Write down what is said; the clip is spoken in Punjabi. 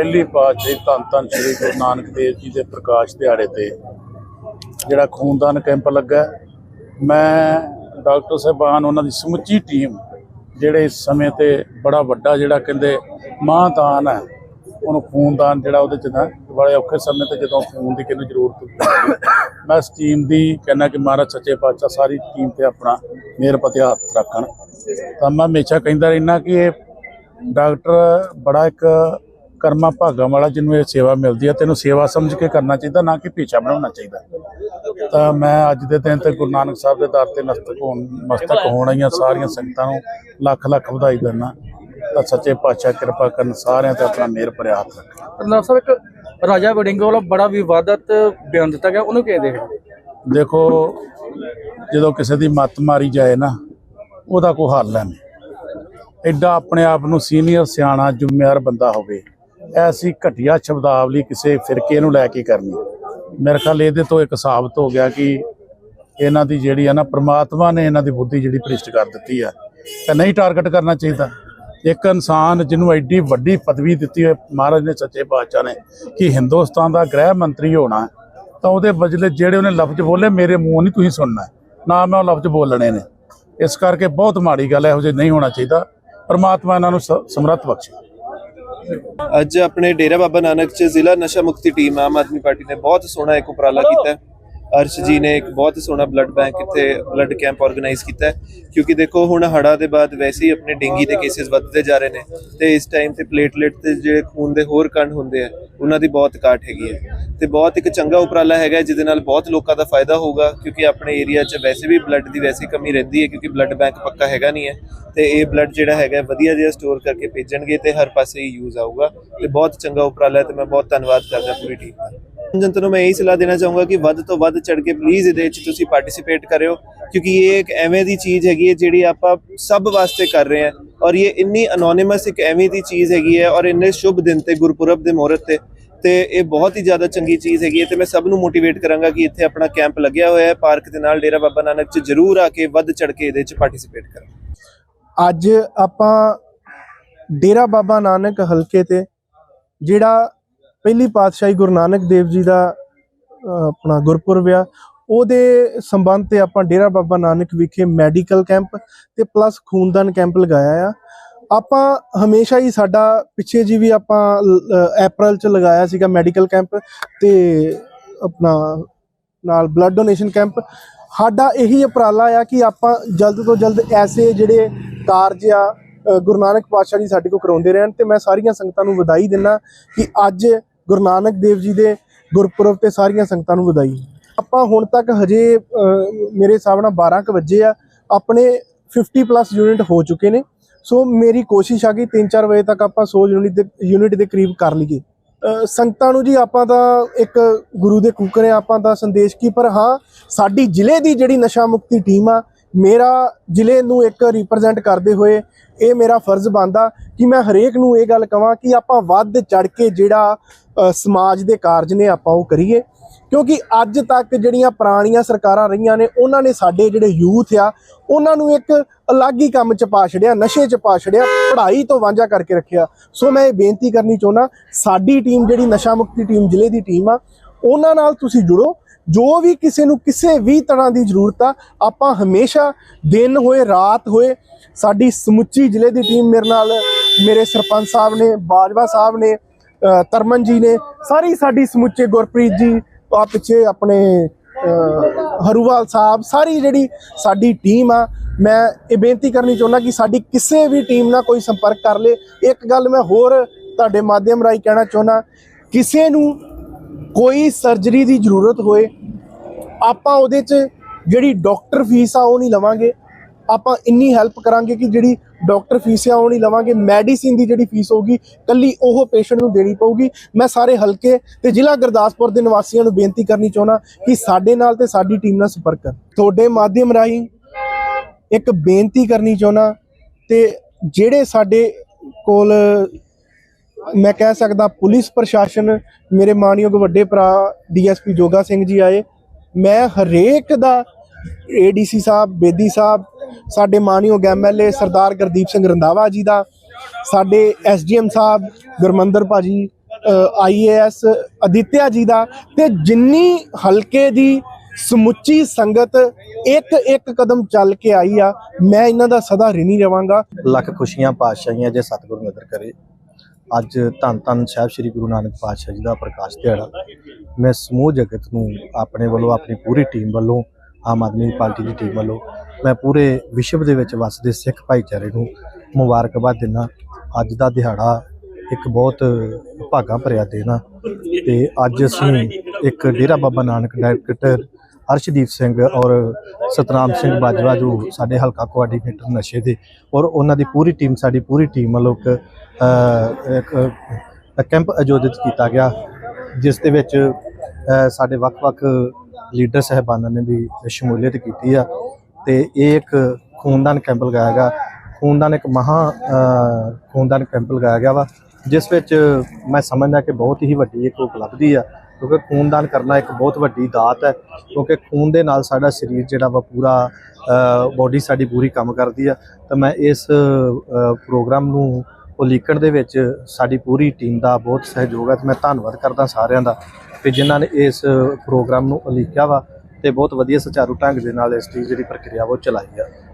ਪਹਿਲੀ ਪਾਤਸ਼ਾਹੀ ਧੰਨ ਧੰਨ ਸ੍ਰੀ ਗੁਰੂ ਨਾਨਕ ਦੇਵ ਜੀ ਦੇ ਪ੍ਰਕਾਸ਼ ਦਿਹਾੜੇ ਤੇ ਜਿਹੜਾ ਖੂਨਦਾਨ ਕੈਂਪ ਲੱਗਾ। ਮੈਂ ਡਾਕਟਰ ਸਾਹਿਬਾਨ, ਉਹਨਾਂ ਦੀ ਸਮੁੱਚੀ ਟੀਮ ਜਿਹੜੇ ਇਸ ਸਮੇਂ ਤੇ ਬੜਾ ਵੱਡਾ ਜਿਹੜਾ ਕਹਿੰਦੇ ਮਹਾਂਦਾਨ ਹੈ, ਉਹਨੂੰ ਖੂਨਦਾਨ ਜਿਹੜਾ ਉਹਦੇ ਚ ਨਾ ਬੜੇ ਔਖੇ ਸਮੇਂ ਤੇ ਜਦੋਂ ਖੂਨ ਦੀ ਕਿਹਨੂੰ ਜ਼ਰੂਰਤ ਮੈਂ ਇਸ ਟੀਮ ਦੀ ਕਹਿੰਦਾ ਕਿ ਮਹਾਰਾਜ ਸੱਚੇ ਪਾਤਸ਼ਾਹ ਸਾਰੀ ਟੀਮ ਤੇ ਆਪਣਾ ਮਿਹਰ ਪਤੇ ਹੱਥ ਰੱਖਣ। ਤਾਂ ਮੈਂ ਹਮੇਸ਼ਾ ਕਹਿੰਦਾ ਰਹਿਣਾ ਕਿ ਇਹ ਡਾਕਟਰ ਬੜਾ ਇੱਕ ਕਰਮਾ ਭਾਗਾਂ ਵਾਲਾ ਜਿਹਨੂੰ ਇਹ ਸੇਵਾ ਮਿਲਦੀ ਹੈ ਤੈਨੂੰ ਸੇਵਾ ਸਮਝ ਕੇ ਕਰਨਾ ਚਾਹੀਦਾ ਨਾ ਕਿ ਪੇਸ਼ਾ ਬਣਾਉਣਾ ਚਾਹੀਦਾ। ਤਾਂ ਮੈਂ ਅੱਜ ਦੇ ਦਿਨ ਤੇ ਗੁਰੂ ਨਾਨਕ ਸਾਹਿਬ ਦੇ ਦਰ ਤੇ ਮਸਤਕ ਹੋਣ ਮਸਤਕ ਹੋਣ ਆਈਆਂ ਸਾਰੀਆਂ ਸੰਗਤਾਂ ਨੂੰ ਲੱਖ ਲੱਖ ਵਧਾਈ ਦਿੰਦਾ। ਤਾਂ ਸੱਚੇ ਪਾਤਸ਼ਾਹ ਕਿਰਪਾ ਕਰਨ ਸਾਰਿਆਂ ਤੇ ਆਪਣਾ ਮਿਹਰ ਭਰਿਆ ਹੱਥ ਰੱਖੇ। ਸਾਹਿਬ ਇੱਕ ਰਾਜਾ ਵੜਿੰਗ ਵੱਲੋਂ ਬੜਾ ਵਿਵਾਦਤ ਬਿਆਨ ਦਿੱਤਾ ਗਿਆ ਉਹਨੂੰ ਕਿਵੇਂ ਦੇਖਦੇ? ਦੇਖੋ ਜਦੋਂ ਕਿਸੇ ਦੀ ਮੱਤ ਮਾਰੀ ਜਾਏ ਨਾ ਉਹਦਾ ਕੋਈ ਹੱਲ ਨਹੀਂ। ਐਡਾ ਆਪਣੇ ਆਪ ਨੂੰ ਸੀਨੀਅਰ ਸਿਆਣਾ ਜ਼ਿੰਮੇਵਾਰ ਬੰਦਾ ਹੋਵੇ ਐਸੀ ਘਟੀਆ ਸ਼ਬਦਾਵਲੀ ਕਿਸੇ ਫਿਰਕੇ ਨੂੰ ਲੈ ਕੇ ਕਰਨੀ। ਮੇਰੇ ਖਿਆਲ ਇਹਦੇ ਤੋਂ ਇੱਕ ਸਾਬਤ ਹੋ ਗਿਆ ਕਿ ਇਹਨਾਂ ਦੀ ਜਿਹੜੀ ਹੈ ਨਾ, ਪ੍ਰਮਾਤਮਾ ਨੇ ਇਹਨਾਂ ਦੀ ਬੁੱਧੀ ਜਿਹੜੀ ਭ੍ਰਿਸ਼ਟ ਕਰ ਦਿੱਤੀ ਹੈ ਤੇ ਨਹੀਂ ਟਾਰਗੇਟ ਕਰਨਾ ਚਾਹੀਦਾ। ਇੱਕ ਇਨਸਾਨ ਜਿਹਨੂੰ ਐਡੀ ਵੱਡੀ ਪਦਵੀ ਦਿੱਤੀ ਹੈ ਮਹਾਰਾਜ ਨੇ ਸੱਚੇ ਪਾਤਸ਼ਾਹ ਨੇ, ਕਿ ਹਿੰਦੁਸਤਾਨ ਦਾ ਗ੍ਰਹਿ ਮੰਤਰੀ ਹੋਣਾ ਤਾਂ ਉਹਦੇ ਬਦਲੇ ਜਿਹੜੇ ਉਹਨੇ ਲਫ਼ਜ਼ ਬੋਲੇ, ਮੇਰੇ ਮੂੰਹ ਨਹੀਂ ਤੁਸੀਂ ਸੁਣਨਾ ਨਾ ਮੈਂ ਉਹ ਲਫ਼ਜ਼ ਬੋਲਣੇ ਨੇ। ਇਸ ਕਰਕੇ ਬਹੁਤ ਮਾੜੀ ਗੱਲ ਹੈ, ਇਹੋ ਜਿਹੇ ਨਹੀਂ ਹੋਣਾ ਚਾਹੀਦਾ। ਪਰਮਾਤਮਾ ਇਹਨਾਂ ਨੂੰ ਸ- ਸਮਰੱਥ ਬਖਸ਼ੇ। ਅੱਜ ਆਪਣੇ ਡੇਰਾ ਬਾਬਾ ਨਾਨਕ ਚ ਜ਼ਿਲ੍ਹਾ ਨਸ਼ਾ ਮੁਕਤੀ ਟੀਮ ਆਮ ਆਦਮੀ ਪਾਰਟੀ ਨੇ ਬਹੁਤ ਸੋਹਣਾ ਇੱਕ ਉਪਰਾਲਾ ਕੀਤਾ ਅਰਸ਼ ਜੀ ਨੇ ਇੱਕ ਬਹੁਤ ਸੋਹਣਾ ਬਲੱਡ ਬੈਂਕ ਇੱਥੇ ਬਲੱਡ ਕੈਂਪ ਆਰਗੇਨਾਈਜ਼ ਕੀਤਾ ਹੈ। ਕਿਉਂਕਿ ਦੇਖੋ, ਹੁਣ ਹੜਾ ਦੇ ਬਾਅਦ ਵੈਸੇ ਹੀ ਆਪਣੇ ਡੇਂਗੀ ਦੇ ਕੇਸਿਸ ਵੱਧਦੇ ਜਾ ਰਹੇ ਨੇ। ਤੇ ਇਸ ਟਾਈਮ ਤੇ ਪਲੇਟਲੇਟ ਤੇ ਜਿਹੜੇ ਖੂਨ ਦੇ ਹੋਰ ਕਣ ਹੁੰਦੇ ਆ, ਉਹਨਾਂ ਦੀ ਬਹੁਤ ਘਾਟ ਹੈਗੀ ਹੈ। ਤੇ ਬਹੁਤ ਇੱਕ ਚੰਗਾ ਉਪਰਾਲਾ ਹੈਗਾ ਜਿਹਦੇ ਨਾਲ ਬਹੁਤ ਲੋਕਾਂ ਦਾ ਫਾਇਦਾ ਹੋਊਗਾ, ਕਿਉਂਕਿ ਆਪਣੇ ਏਰੀਆ 'ਚ ਵੈਸੇ ਵੀ ਬਲੱਡ ਦੀ ਵੈਸੇ ਕਮੀ ਰਹਿੰਦੀ ਹੈ, ਕਿਉਂਕਿ ਬਲੱਡ ਬੈਂਕ ਪੱਕਾ ਹੈਗਾ ਨਹੀਂ ਹੈ। ਤੇ ਇਹ ਬਲੱਡ ਜਿਹੜਾ ਹੈਗਾ ਵਧੀਆ ਜਿਹਾ ਸਟੋਰ ਕਰਕੇ ਭੇਜਣਗੇ ਤੇ ਹਰ ਪਾਸੇ ਹੀ ਯੂਜ਼ ਆਊਗਾ। ਤੇ ਬਹੁਤ ਚੰਗਾ ਉਪਰਾਲਾ ਹੈ ਤੇ ਮੈਂ ਬਹੁਤ ਧੰਨਵਾਦ ਕਰਦਾ ਪੂਰੀ ਟੀਮ ਦਾ। ਜਨਤਾ ਨੂੰ ਮੈਂ ਇਹੀ ਸਲਾਹ ਦੇਣਾ ਚਾਹੂੰਗਾ ਕਿ ਵੱਧ ਤੋਂ ਵੱਧ ਚੜ ਕੇ ਪਲੀਜ਼ ਇਹਦੇ ਵਿੱਚ ਤੁਸੀਂ ਪਾਰਟਿਸਿਪੇਟ ਕਰਿਓ, ਕਿਉਂਕਿ ਇਹ ਇੱਕ ਐਵੇਂ ਦੀ ਚੀਜ਼ ਹੈਗੀ ਹੈ ਜਿਹੜੀ ਆਪਾਂ ਸਭ ਵਾਸਤੇ ਕਰ ਰਹੇ ਹਾਂ ਔਰ ਇਹ ਇੰਨੀ ਅਨੋਨਿਮਸ ਇੱਕ ਐਵੇਂ ਦੀ ਚੀਜ਼ ਹੈਗੀ ਹੈ ਔਰ ਇੰਨੇ ਸ਼ੁਭ ਦਿਨ ਤੇ ਗੁਰਪੁਰਬ ਦੇ ਮਹੂਰਤ ਤੇ ਤੇ ਇਹ ਬਹੁਤ ਹੀ ਜ਼ਿਆਦਾ ਚੰਗੀ ਚੀਜ਼ ਹੈਗੀ ਹੈ ਤੇ ਮੈਂ ਸਭ ਨੂੰ ਮੋਟੀਵੇਟ ਕਰਾਂਗਾ ਕਿ ਇੱਥੇ ਆਪਣਾ ਕੈਂਪ ਲੱਗਿਆ ਹੋਇਆ ਹੈ ਪਾਰਕ ਦੇ ਨਾਲ ਡੇਰਾ ਬਾਬਾ ਨਾਨਕ ਚ ਜਰੂਰ ਆ ਕੇ ਵੱਧ ਚੜ ਕੇ ਇਹਦੇ ਚ ਪਾਰਟਿਸਿਪੇਟ ਕਰੋ। ਅੱਜ ਆਪਾਂ ਡੇਰਾ ਬਾਬਾ ਨਾਨਕ ਹਲਕੇ ਤੇ ਜਿਹੜਾ ਪਹਿਲੀ ਪਾਤਸ਼ਾਹੀ ਗੁਰੂ ਨਾਨਕ ਦੇਵ ਜੀ ਦਾ ਆਪਣਾ ਗੁਰਪੁਰਬ ਆ ਉਹਦੇ ਸੰਬੰਧ ਤੇ ਆਪਾਂ ਡੇਰਾ ਬਾਬਾ ਨਾਨਕ ਵਿਖੇ ਮੈਡੀਕਲ ਕੈਂਪ ਤੇ ਪਲੱਸ ਖੂਨਦਾਨ ਕੈਂਪ ਲਗਾਇਆ ਆ। ਆਪਾਂ ਹਮੇਸ਼ਾ ਹੀ ਸਾਡਾ ਪਿੱਛੇ ਜੀ ਵੀ ਆਪਾਂ ਅਪ੍ਰੈਲ ਚ ਲਗਾਇਆ ਸੀਗਾ ਮੈਡੀਕਲ ਕੈਂਪ ਤੇ ਆਪਣਾ ਨਾਲ ਬਲੱਡ ਡੋਨੇਸ਼ਨ ਕੈਂਪ। ਸਾਡਾ ਇਹੀ ਉਪਰਾਲਾ ਆ ਕਿ ਆਪਾਂ ਜਲਦ ਤੋਂ ਜਲਦ ਐਸੇ ਜਿਹੜੇ ਕਾਰਜ ਆ ਗੁਰੂ ਨਾਨਕ ਪਾਤਸ਼ਾਹ ਜੀ ਸਾਡੇ ਕੋਲ ਕਰਾਉਂਦੇ ਰਹਿਣ ਤੇ ਮੈਂ ਸਾਰੀਆਂ ਸੰਗਤਾਂ ਨੂੰ ਵਧਾਈ ਦਿੰਦਾ ਕਿ ਅੱਜ ਗੁਰੂ ਨਾਨਕ ਦੇਵ ਜੀ ਦੇ ਗੁਰਪੁਰਬ ਤੇ ਸਾਰੀਆਂ ਸੰਗਤਾਂ ਨੂੰ ਵਧਾਈ। ਆਪਾਂ ਹੁਣ ਤੱਕ ਹਜੇ ਮੇਰੇ ਹਿਸਾਬ ਨਾਲ 12 ਕੁ ਵਜੇ ਆ। ਆਪਣੇ 50 ਪਲੱਸ ਯੂਨਿਟ ਹੋ ਚੁੱਕੇ ਨੇ। ਸੋ ਮੇਰੀ ਕੋਸ਼ਿਸ਼ ਆ ਕਿ 3-4 ਵਜੇ ਤੱਕ ਆਪਾਂ 100 ਯੂਨਿਟ ਦੇ ਯੂਨਿਟ ਦੇ ਕਰੀਬ ਕਰ ਲਈਏ। ਸੰਗਤਾਂ ਨੂੰ ਜੀ ਆਪਾਂ ਤਾਂ ਇੱਕ ਗੁਰੂ ਦੇ ਕੂਕਰ ਆ ਆਪਾਂ ਦਾ ਸੰਦੇਸ਼ ਕੀ? ਪਰ ਹਾਂ, ਸਾਡੀ ਜ਼ਿਲ੍ਹੇ ਦੀ ਜਿਹੜੀ ਨਸ਼ਾ ਮੁਕਤੀ ਟੀਮ ਆ ਮੇਰਾ ਜ਼ਿਲ੍ਹੇ ਨੂੰ ਇੱਕ ਰਿਪਰੈਜ਼ੈਂਟ ਕਰਦੇ ਹੋਏ ਇਹ ਮੇਰਾ ਫਰਜ਼ ਬਣਦਾ ਕਿ ਮੈਂ ਹਰੇਕ ਨੂੰ ਇਹ ਗੱਲ ਕਹਾਂ ਕਿ ਆਪਾਂ ਵੱਧ ਚੜ ਕੇ ਜਿਹੜਾ ਸਮਾਜ ਦੇ ਕਾਰਜ ਨੇ ਆਪਾਂ ਉਹ ਕਰੀਏ। ਕਿਉਂਕਿ ਅੱਜ ਤੱਕ ਜਿਹੜੀਆਂ ਪੁਰਾਣੀਆਂ ਸਰਕਾਰਾਂ ਰਹੀਆਂ ਨੇ, ਉਹਨਾਂ ਨੇ ਸਾਡੇ ਜਿਹੜੇ ਯੂਥ ਆ, ਉਹਨਾਂ ਨੂੰ ਇੱਕ ਅਲੱਗ ਹੀ ਕੰਮ ਚ ਪਾ ਛੜਿਆ ਨਸ਼ੇ ਚ ਪਾ ਛੜਿਆ ਪੜ੍ਹਾਈ ਤੋਂ ਵਾਂਝਾ ਕਰਕੇ ਰੱਖਿਆ। ਸੋ ਮੈਂ ਇਹ ਬੇਨਤੀ ਕਰਨੀ ਚਾਹੁੰਦਾ, ਸਾਡੀ ਟੀਮ ਜਿਹੜੀ ਨਸ਼ਾ ਮੁਕਤੀ ਟੀਮ ਜ਼ਿਲ੍ਹੇ ਦੀ ਟੀਮ ਆ ਉਹਨਾਂ ਨਾਲ ਤੁਸੀਂ ਜੁੜੋ। ਜੋ ਵੀ ਕਿਸੇ ਨੂੰ ਕਿਸੇ ਵੀ ਤਰ੍ਹਾਂ ਦੀ ਜ਼ਰੂਰਤ ਆ, ਆਪਾਂ ਹਮੇਸ਼ਾ ਦਿਨ ਹੋਏ, ਰਾਤ ਹੋਏ, ਸਾਡੀ ਸਮੁੱਚੀ ਜ਼ਿਲ੍ਹੇ ਦੀ ਟੀਮ ਮੇਰੇ ਨਾਲ, ਮੇਰੇ ਸਰਪੰਚ ਸਾਹਿਬ ਨੇ, ਬਾਜਵਾ ਸਾਹਿਬ ਨੇ ਤਰਮਨ ਜੀ ਨੇ, ਸਾਰੀ ਸਾਡੀ ਸਮੁੱਚੇ ਗੁਰਪ੍ਰੀਤ ਜੀ ਆ ਪਿੱਛੇ ਆਪਣੇ ਹਰੂਵਾਲ ਸਾਹਿਬ, ਸਾਰੀ ਜਿਹੜੀ ਸਾਡੀ ਟੀਮ ਆ, ਮੈਂ ਇਹ ਬੇਨਤੀ ਕਰਨੀ ਚਾਹੁੰਦਾ ਕਿ ਸਾਡੀ ਕਿਸੇ ਵੀ ਟੀਮ ਨਾਲ ਕੋਈ ਸੰਪਰਕ ਕਰ ਲੇ। ਇੱਕ ਗੱਲ ਮੈਂ ਹੋਰ ਤੁਹਾਡੇ ਮਾਧਿਅਮ ਰਾਹੀਂ ਕਹਿਣਾ ਚਾਹੁੰਦਾ, ਕਿਸੇ ਨੂੰ ਕੋਈ ਸਰਜਰੀ ਦੀ ਜ਼ਰੂਰਤ ਹੋਏ, ਆਪਾਂ ਉਹਦੇ 'ਚ ਜਿਹੜੀ ਡਾਕਟਰ ਫੀਸ ਆ ਉਹ ਨਹੀਂ ਲਵਾਂਗੇ। ਆਪਾਂ ਇੰਨੀ ਹੈਲਪ ਕਰਾਂਗੇ ਕਿ ਜਿਹੜੀ ਡਾਕਟਰ ਫੀਸ ਆ ਉਹ ਨਹੀਂ ਲਵਾਂਗੇ। ਮੈਡੀਸਿਨ ਦੀ ਜਿਹੜੀ ਫੀਸ ਹੋਊਗੀ, ਕੱਲੀ ਉਹ ਪੇਸ਼ੈਂਟ ਨੂੰ ਦੇਣੀ ਪਊਗੀ। ਮੈਂ ਸਾਰੇ ਹਲਕੇ ਤੇ ਜ਼ਿਲ੍ਹਾ ਗੁਰਦਾਸਪੁਰ ਦੇ ਨਿਵਾਸੀਆਂ ਨੂੰ ਬੇਨਤੀ ਕਰਨੀ ਚਾਹੁੰਦਾ ਕਿ ਸਾਡੇ ਨਾਲ ਤੇ ਸਾਡੀ ਟੀਮ ਨਾਲ ਸੰਪਰਕ ਕਰ ਤੁਹਾਡੇ ਮਾਧਿਅਮ ਰਾਹੀਂ ਇੱਕ ਬੇਨਤੀ ਕਰਨੀ ਚਾਹੁੰਦਾ ਤੇ ਜਿਹੜੇ ਸਾਡੇ ਕੋਲ ਮੈਂ ਕਹਿ ਸਕਦਾ ਪੁਲਿਸ ਪ੍ਰਸ਼ਾਸਨ, ਮੇਰੇ ਮਾਨਯੋਗ ਵੱਡੇ ਭਰਾ ਡੀਐਸਪੀ ਜੋਗਾ ਸਿੰਘ ਜੀ ਆਏ। ਮੈਂ ਹਰੇਕ ਦਾ ਏਡੀਸੀ ਸਾਹਿਬ, ਬੇਦੀ ਸਾਹਿਬ, ਸਾਡੇ ਮਾਨਯੋਗ ਐਮਐਲਏ ਸਰਦਾਰ ਗੁਰਦੀਪ ਸਿੰਘ ਰੰਧਾਵਾ ਜੀ ਦਾ, ਸਾਡੇ ਐਸਡੀਐਮ ਸਾਹਿਬ ਗੁਰਮੰਦਰ ਭਾਜੀ ਆਈਏਐਸ ਅਦਿੱਤਿਆ ਜੀ ਦਾ ਤੇ ਜਿੰਨੀ ਹਲਕੇ ਦੀ ਸਮੁੱਚੀ ਸੰਗਤ ਇੱਕ ਇੱਕ ਕਦਮ ਚੱਲ ਕੇ ਆਈ ਆ, ਮੈਂ ਇਹਨਾਂ ਦਾ ਸਦਾ ਰਿਣੀ ਰਵਾਂਗਾ। ਲੱਖ ਖੁਸ਼ੀਆਂ, ਪਾਤਸ਼ਾਹੀਆਂ ਜੇ ਸਤਿਗੁਰੂ ਨਦਰ ਕਰੇ। ਅੱਜ ਧੰਨ ਧੰਨ ਸਾਹਿਬ ਸ੍ਰੀ ਗੁਰੂ ਨਾਨਕ ਪਾਤਸ਼ਾਹ ਜੀ ਦਾ ਪ੍ਰਕਾਸ਼ ਦਿਹਾੜਾ। ਮੈਂ ਸਮੂਹ ਜਗਤ ਨੂੰ ਆਪਣੇ ਵੱਲੋਂ, ਆਪਣੀ ਪੂਰੀ ਟੀਮ ਵੱਲੋਂ, ਆਮ ਆਦਮੀ ਪਾਰਟੀ ਦੀ ਟੀਮ ਵੱਲੋਂ, ਮੈਂ ਪੂਰੇ ਵਿਸ਼ਵ ਦੇ ਵਿੱਚ ਵਸਦੇ ਸਿੱਖ ਭਾਈਚਾਰੇ ਨੂੰ ਮੁਬਾਰਕਬਾਦ ਦਿੰਦਾ। ਅੱਜ ਦਾ ਦਿਹਾੜਾ ਇੱਕ ਬਹੁਤ ਭਾਗਾਂ ਭਰਿਆ ਦਿਨ ਆ ਤੇ ਅੱਜ ਅਸੀਂ ਇੱਕ ਡੇਰਾ ਬਾਬਾ ਨਾਨਕ ਡਾਇਰੈਕਟਰ ਅਰਸ਼ਦੀਪ ਸਿੰਘ ਔਰ ਸਤਨਾਮ ਸਿੰਘ ਬਾਜਵਾ ਜੋ ਸਾਡੇ ਹਲਕਾ ਕੋਆਰਡੀਨੇਟਰ ਨਸ਼ੇ ਦੇ ਔਰ ਉਹਨਾਂ ਦੀ ਪੂਰੀ ਟੀਮ ਸਾਡੀ ਪੂਰੀ ਟੀਮ ਵੱਲੋਂ ਇੱਕ ਇੱਕ ਕੈਂਪ ਆਯੋਜਿਤ ਕੀਤਾ ਗਿਆ, ਜਿਸ ਦੇ ਵਿੱਚ ਸਾਡੇ ਵੱਖ-ਵੱਖ ਲੀਡਰ ਸਹਿਬਾਨਾਂ ਨੇ ਵੀ ਸ਼ਮੂਲੀਅਤ ਕੀਤੀ ਆ ਤੇ ਇਹ ਇੱਕ ਖੂਨਦਾਨ ਕੈਂਪ ਲਗਾਇਆ ਗਿਆ। ਖੂਨਦਾਨ ਇੱਕ ਮਹਾ ਖੂਨਦਾਨ ਕੈਂਪ ਲਗਾਇਆ ਗਿਆ ਵਾ, ਜਿਸ ਵਿੱਚ ਮੈਂ ਸਮਝਦਾ ਕਿ ਬਹੁਤ ਹੀ ਵੱਡੀ ਇੱਕ ਉਪਲਬਧੀ ਆ। ਕਿਉਂਕਿ ਖੂਨਦਾਨ ਕਰਨਾ ਇੱਕ ਬਹੁਤ ਵੱਡੀ ਦਾਤ ਹੈ, ਕਿਉਂਕਿ ਖੂਨ ਦੇ ਨਾਲ ਸਾਡਾ ਸਰੀਰ ਜਿਹੜਾ ਵਾ ਪੂਰਾ ਬਾਡੀ ਸਾਡੀ ਪੂਰੀ ਕੰਮ ਕਰਦੀ ਆ। ਤਾਂ ਮੈਂ ਇਸ ਪ੍ਰੋਗਰਾਮ ਨੂੰ ਉਲੀਕਣ ਦੇ ਵਿੱਚ ਸਾਡੀ ਪੂਰੀ ਟੀਮ ਦਾ ਬਹੁਤ ਸਹਿਯੋਗ ਹੈ ਤੇ ਮੈਂ ਧੰਨਵਾਦ ਕਰਦਾ ਸਾਰਿਆਂ ਦਾ ਕਿ ਜਿਨ੍ਹਾਂ ਨੇ ਇਸ ਪ੍ਰੋਗਰਾਮ ਨੂੰ ਉਲੀਕਿਆ ਵਾ ਤੇ ਬਹੁਤ ਵਧੀਆ ਸੁਚਾਰੂ ਢੰਗ ਦੇ ਨਾਲ ਇਸ ਦੀ ਜਿਹੜੀ ਪ੍ਰਕਿਰਿਆ ਵਾ ਉਹ ਚਲਾਈ ਆ।